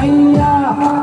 ভাইয়া।